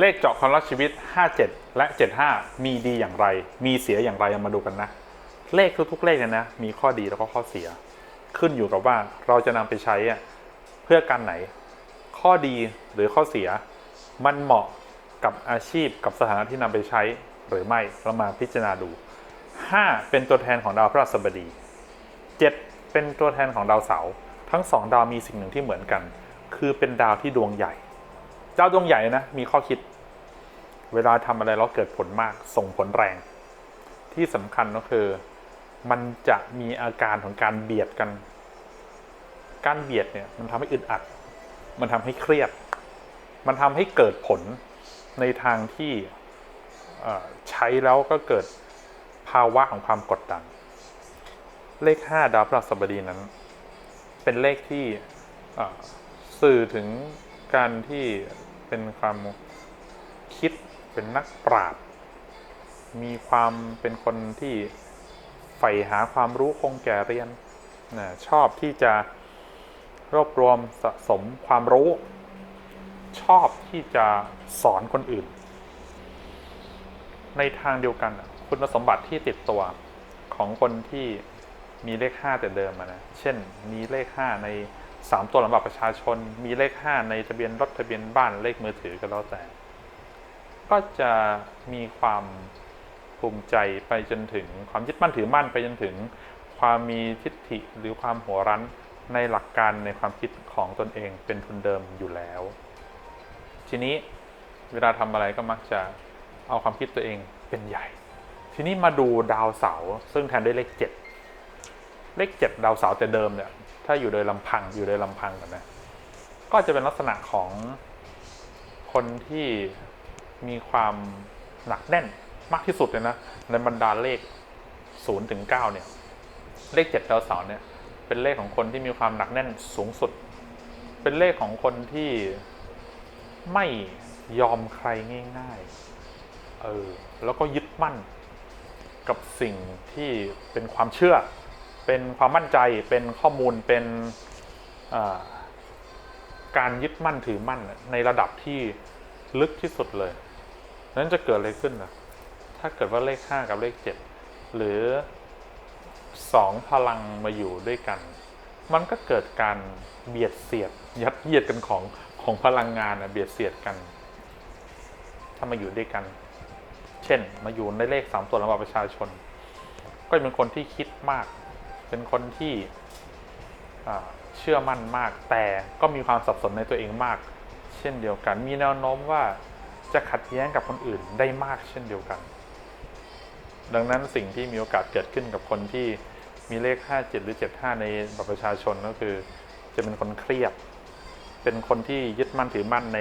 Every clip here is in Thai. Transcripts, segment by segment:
เลขเจาะความรักชีวิต 57 และ 75 มีดีอย่างไร มีเสียอย่างไรามาดูกันนะ เลขทุกๆเลขเนี่ยนะ มีข้อดีแล้วก็ข้อเสีย ขึ้นอยู่กับว่าเราจะนำไปใช้เพื่อการไหน ข้อดีหรือข้อเสีย มันเหมาะกับอาชีพกับสถานะที่นำไปใช้หรือไม่เรามาพิจารณาดู 5 เป็นตัวแทนของดาวพฤหัสบดี 7 เป็นตัวแทนของดาวเสาร์ทั้งสองดาวมีสิ่งหนึ่งที่เหมือนกัน คือเป็นดาวที่ดวงใหญ่ ดาดวงใหญ่นะ มีข้อคิด เวลาทำอะไรแล้วเกิดผลมาก ส่งผลแรง ที่สำคัญก็คือ มันจะมีอาการของการเบียดกัน การเบียดเนี่ย มันทำให้อึดอัด มันทำให้เครียด มันทำให้เกิดผลในทางที่ใช้แล้วก็เกิดภาวะของความกดดัน เลข 5 ดาวพฤหัสบดีนั้น เป็นเลขที่สื่อถึง การที่เป็นความคิดเป็นนักปราชญ์มีความเป็นคนที่ใฝ่หาความรู้คงแก่เรียนนะชอบที่จะรวบรวมสะสมความรู้ ชอบที่จะสอนคนอื่น ในทางเดียวกันคุณสมบัติที่ติดตัวของคนที่มีเลข 5 แต่เดิมนะ เช่น มีเลข 5 ใน 3 ตัวลำบัตรประชาชน มีเลข 5 ในทะเบียนรถทะเบียนบ้านเลขมือถือก็แล้วแต่ ก็จะมีความภูมิใจไปจนถึงความยึดมั่นถือมั่นไปจนถึง ความมีทิฏฐิหรือความหัวรั้นในหลักการในความคิดของตนเองเป็นทุนเดิมอยู่แล้ว ทีนี้เวลาทำอะไรก็มักจะเอาความคิดตัวเองเป็นใหญ่ ทีนี้มาดูดาวเสาร์ซึ่งแทนด้วยเลข7 เลข7ดดาวเสาร์แต่เดิมเนี่ย ถ้าอยู่โดยลำพังอยู่โดยลำพังกันนะ ก็จะเป็นลักษณะของคนที่มีความหนักแน่นมากที่สุดเลยนะ ในบรรดาเลข0ถึง9เนี่ย เลข7ดาวเสาร์เนี่ย เป็นเลขของคนที่มีความหนักแน่นสูงสุด เป็นเลขของคนที่ไม่ยอมใครง่ายๆ เออ แล้วก็ยึดมั่นกับสิ่งที่เป็นความเชื่อ เป็นความมั่นใจเป็นข้อมูลเป็นการยึดมั่นถือมั่นในระดับที่ลึกที่สุดเลยนั้นจะเกิดอะไรขึ้นนะถ้าเกิดว่าเลข 5 กับเลข 7 หรือ 2 พลังมาอยู่ด้วยกัน มันก็เกิดการเบียดเสียดยัดเยียดกันของของพลังงานนะเบียดเสียดกัน ถ้ามาอยู่ด้วยกัน เช่น มาอยู่ในเลข 3 ตัวลำบัตรประชาชน ก็จะเป็นคนที่คิดมาก เป็นคนที่เชื่อมั่นมาก แต่ก็มีความสับสนในตัวเองมาก เช่นเดียวกัน มีแนวโน้มว่าจะขัดแย้งกับคนอื่นได้มากเช่นเดียวกัน ดังนั้นสิ่งที่มีโอกาสเกิดขึ้นกับคนที่มีเลข 57 หรือ 75 ในบัตรประชาชนก็คือ จะเป็นคนเครียด เป็นคนที่ยึดมั่นถือมั่นใน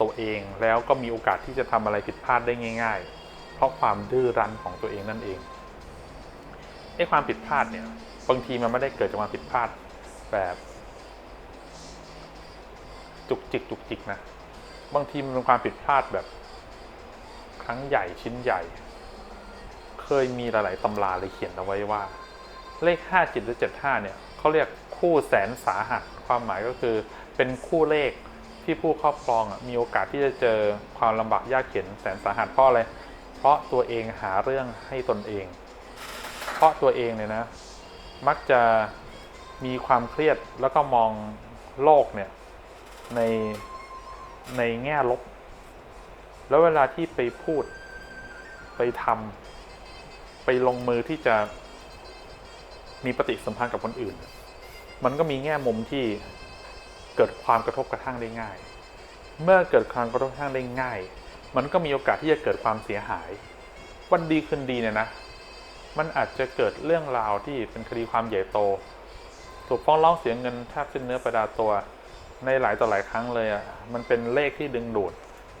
ตัวเอง แล้วก็มีโอกาสที่จะทำอะไรผิดพลาดได้ง่าย ๆ เพราะความดื้อรั้นของตัวเองนั่นเอง ไอ้ความผิดพลาดเนี่ยบางทีมันไม่ได้เกิดจากความผิดพลาดแบบ จุกจิกจุกจิกนะบางทีมันเป็นความผิดพลาดแบบ ครั้งใหญ่ชิ้นใหญ่ เคยมีหลาย ๆตำราเลยเขียนเอาไว้ว่า เลข5จิตหรือ75เนี่ยเขาเรียกคู่แสนสาหัสความหมายก็คือ เป็นคู่เลขที่ผู้ครอบครองมีโอกาสที่จะเจอความลำบากยากเข็นแสนสาหัสเพราะอะไรเพราะตัวเองหาเรื่องให้ตนเอง เพราะตัวเองเนี่ยนะ มักจะมีความเครียดแล้วก็มองโลกเนี่ยในในแง่ลบ แล้วเวลาที่ไปพูดไปทำไปลงมือที่จะมีปฏิสัมพันธ์กับคนอื่น มันก็มีแง่มุมที่เกิดความกระทบกระทั่งได้ง่าย เมื่อเกิดความกระทบกระทั่งได้ง่าย มันก็มีโอกาสที่จะเกิดความเสียหาย วันดีคืนดีเนี่ยนะ มันอาจจะเกิดเรื่องราวที่เป็นคดีความใหญ่โต ถูกฟ้องร้องเสียเงินแทบสิ้นเนื้อประดาตัว ในหลายต่อหลายครั้งเลยอะมันเป็นเลขที่ดึงดูด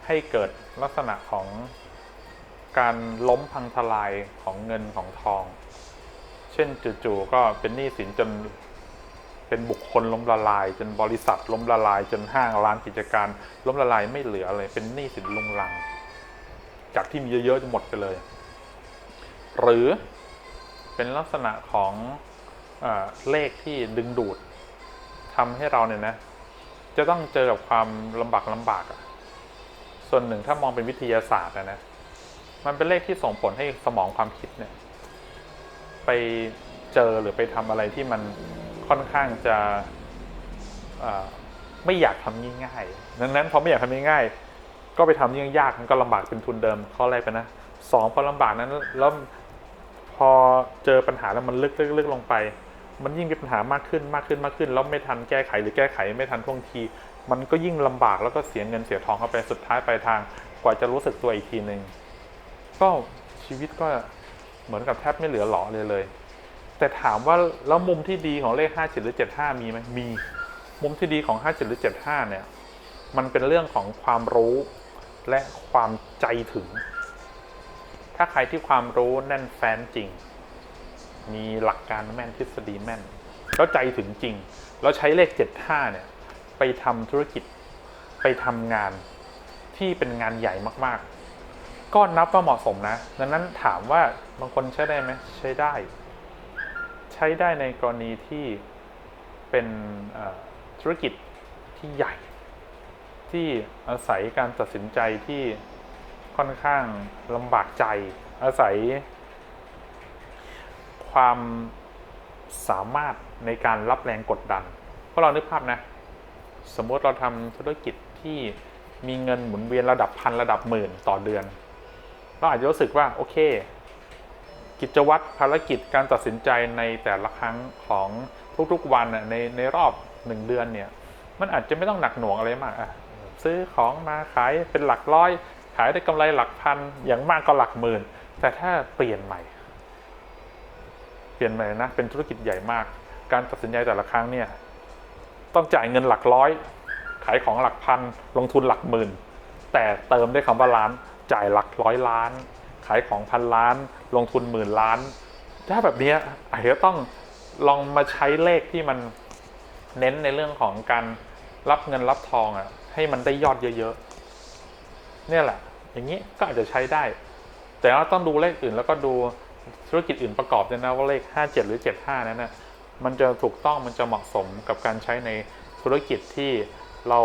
ให้เกิดลักษณะของการล้มพังทลายของเงินของทอง เช่นจู่ๆก็เป็นหนี้สินจนเป็นบุคคลล้มละลาย จนบริษัทล้มละลาย จนห้างร้านกิจการล้มละลายไม่เหลืออะไรเป็นหนี้สินลุงลัง จากที่มีเยอะๆจะหมดไปเลย หรือ เป็นลักษณะของเอเลขที่ดึงดูดทำให้เราเนี่ยนะ จะต้องเจอกับความลำบากลำบากอะส่วนหนึ่งถ้ามองเป็นวิทยาศาสตร์นะนะมันเป็นเลขที่ส่งผลให้สมองความคิดเนี่ย ไปเจอหรือไปทำอะไรที่มันค่อนข้างจะไม่อยากทำง่ายๆดังนั้นพอไม่อยากทำง่ายๆก็ไปทำยิ่งยากมันก็ลำบากเป็นทุนเดิมข้อแรกไปนะสองพอลำบากนั้นแล้ว พอเจอปัญหาแล้วมันลึกลึกลึกลงไป มันยิ่งมีปัญหามากขึ้นมากขึ้นมากขึ้น แล้วไม่ทันแก้ไขหรือแก้ไขไม่ทันท่วงที มันก็ยิ่งลำบากแล้วก็เสียเงินเสียทองเข้าไปสุดท้ายปลายทางกว่าจะรู้สึกตัวอีกทีหนึ่งก็ชีวิตก็เหมือนกับแทบไม่เหลือหลอเลยเลย แต่ถามว่าแล้วมุมที่ดีของเลข 5 7 หรือ 75 มีไหมมี มุมที่ดีของ 5 7 หรือ 75 เนี่ย มันเป็นเรื่องของความรู้และความใจถึง ถ้าใครที่ความรู้แน่นแฟ้นจริง มีหลักการแม่นทฤษฎีแม่น แล้วใจถึงจริงแล้วใช้เลข 75 เนี่ย ไปทำธุรกิจ ไปทำงานที่เป็นงานใหญ่มากๆ ก็นับว่าเหมาะสมนะ ดังนั้นถามว่าบางคนใช้ได้ไหมใช้ได้ ใช้ได้ในกรณีที่เป็นธุรกิจที่ใหญ่ ที่อาศัยการตัดสินใจที่ ค่อนข้างลำบากใจ อาศัย ความสามารถในการรับแรงกดดัน เพราะเรานึกภาพนะ สมมติเราทำธุรกิจที่มีเงินหมุนเวียนระดับพันระดับหมื่นต่อเดือน เราอาจจะรู้สึกว่า โอเค กิจวัตรภารกิจการตัดสินใจในแต่ละครั้งของทุกๆวันน่ะในในรอบหนึ่งเดือนเนี่ย มันอาจจะไม่ต้องหนักหน่วงอะไรมากอะซื้อของมาขายเป็นหลักร้อย ขายได้กำไรหลักพันอย่างมากก็หลักหมื่น แต่ถ้าเปลี่ยนใหม่ เปลี่ยนใหม่นะเป็นธุรกิจใหญ่มาก การตัดสินใจแต่ละครั้งเนี่ยต้องจ่ายเงินหลักร้อย ขายของหลักพันลงทุนหลักหมื่น แต่เติมได้คำว่าล้าน จ่ายหลักร้อยล้าน ขายของพันล้าน ลงทุนหมื่นล้าน ถ้าแบบนี้อาจจะต้องลองมาใช้เลขที่มันเน้นในเรื่องของการรับเงินรับทองอะให้มันได้ยอดเยอะๆเนี่ยแหละ อย่างนี้ก็อาจจะใช้ได้ แต่ว่าต้องดูเลขอื่นแล้วก็ดูธุรกิจอื่นประกอบด้วยนะว่าเลข 57 หรือ 75 นั้นนะมันจะถูกต้องมันจะเหมาะสมกับการใช้ในธุรกิจที่เรา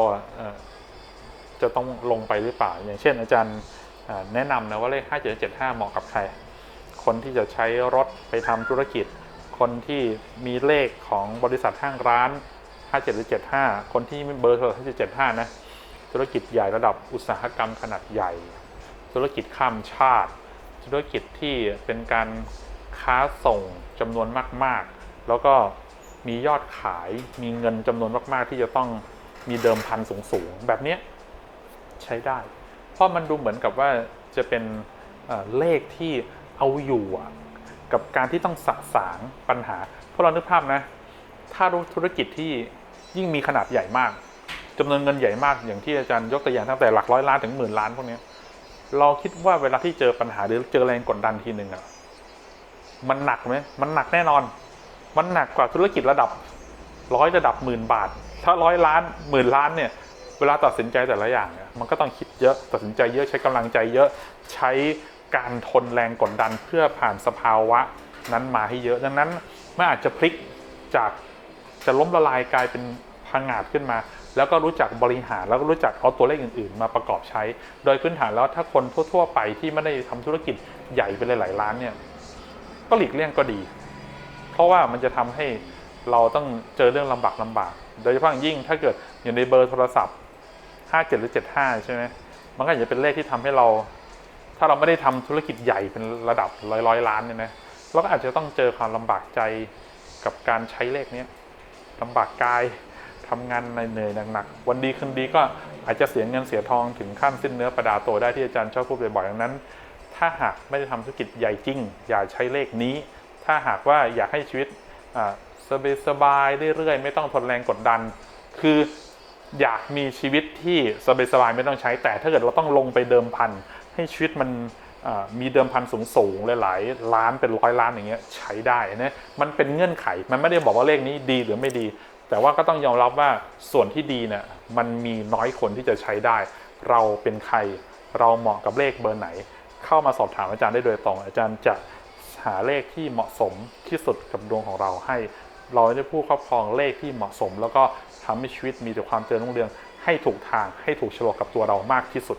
จะต้องลงไปหรือเปล่า อย่างเช่น อาจารย์แนะนำนะว่าเลข 57 75 เหมาะกับใคร คนที่จะใช้รถไปทำธุรกิจ คนที่มีเลขของบริษัทห้างร้าน 57หรือ75 คนที่เบอร์โทรศัพท์75 นะ ธุรกิจใหญ่ระดับอุตสาหกรรมขนาดใหญ่ ธุรกิจข้ามชาติ ธุรกิจที่เป็นการค้าส่งจำนวนมาก ๆ แล้วก็มียอดขายมีเงินจำนวนมากๆ ที่จะต้องมีเดิมพันสูง ๆ แบบนี้ใช้ได้ เพราะมันดูเหมือนกับว่าจะเป็นเลขที่เอาอยู่กับการที่ต้องสะสางปัญหา เพราะเรานึกภาพนะ ถ้าธุรกิจที่ยิ่งมีขนาดใหญ่มากจำนวนเงินใหญ่มากอย่างที่อาจารย์ยกตัวอย่างตั้งแต่หลักร้อยล้านถึงหมื่นล้านพวกนี้ เราคิดว่าเวลาที่เจอปัญหาหรือเจอแรงกดดันทีหนึ่งอะมันหนักไหมมันหนักแน่นอน มันหนักกว่าธุรกิจระดับร้อยระดับหมื่นบาท ถ้าร้อยล้านหมื่นล้านเนี่ย เวลาตัดสินใจแต่ละอย่างเนี่ยมันก็ต้องคิดเยอะตัดสินใจเยอะใช้กำลังใจเยอะใช้การทนแรงกดดันเพื่อผ่านสภาวะนั้นมาให้เยอะ ดังนั้นมันอาจจะพลิกจากจะล้มละลายกลายเป็น พังงาดขึ้นมา แล้วก็รู้จักบริหารแล้วก็รู้จักเอาตัวเลขอื่น ๆ มาประกอบใช้ โดยพื้นฐานแล้วถ้าคนทั่ว ๆ ไปที่ไม่ได้ทำธุรกิจใหญ่เป็นหลายๆล้านเนี่ยก็หลีกเลี่ยงก็ดี เพราะว่ามันจะทำให้เราต้องเจอเรื่องลำบากลำบาก โดยเฉพาะยิ่งถ้าเกิดอยู่ในเบอร์โทรศัพท์ 57 หรือ 75 ใช่ไหมมันก็จะเป็นเลขที่ทำให้เรา ถ้าเราไม่ได้ทำธุรกิจใหญ่เป็นระดับร้อยร้อยล้านเนี่ยนะเราก็อาจจะต้องเจอความลำบากใจกับการใช้เลขเนี้ยลำบากกาย ทำงานเหนื่อยหนักๆวันดีคืนดีก็อาจจะเสียเงินเสียทองถึงขั้นสิ้นเนื้อประดาตัวได้ที่อาจารย์ชอบพูดบ่อยๆดังนั้น ถ้าหากไม่ได้ทำธุรกิจใหญ่จริง อย่าใช้เลขนี้ ถ้าหากว่าอยากให้ชีวิตสบายๆเรื่อยๆ ไม่ต้องทนแรงกดดัน คืออยากมีชีวิตที่สบายๆไม่ต้องใช้แต่ถ้าเกิดเราต้องลงไปเดิมพันให้ชีวิตมันมีเดิมพันสูงๆหลายล้านเป็นร้อยล้านอย่างเงี้ยใช้ได้นะมันเป็นเงื่อนไขมันไม่ได้บอกว่าเลขนี้ดีหรือไม่ดี แต่ว่าก็ต้องยอมรับว่าส่วนที่ดีเนี่ยมันมีน้อยคนที่จะใช้ได้ เราเป็นใครเราเหมาะกับเลขเบอร์ไหน เข้ามาสอบถามอาจารย์ได้โดยตรง อาจารย์จะหาเลขที่เหมาะสมที่สุดกับดวงของเราให้ เราได้ผู้ครอบครองเลขที่เหมาะสม แล้วก็ทำให้ชีวิตมีแต่ความเจริญรุ่งเรืองให้ถูกทางให้ถูกฉลกกับตัวเรามากที่สุด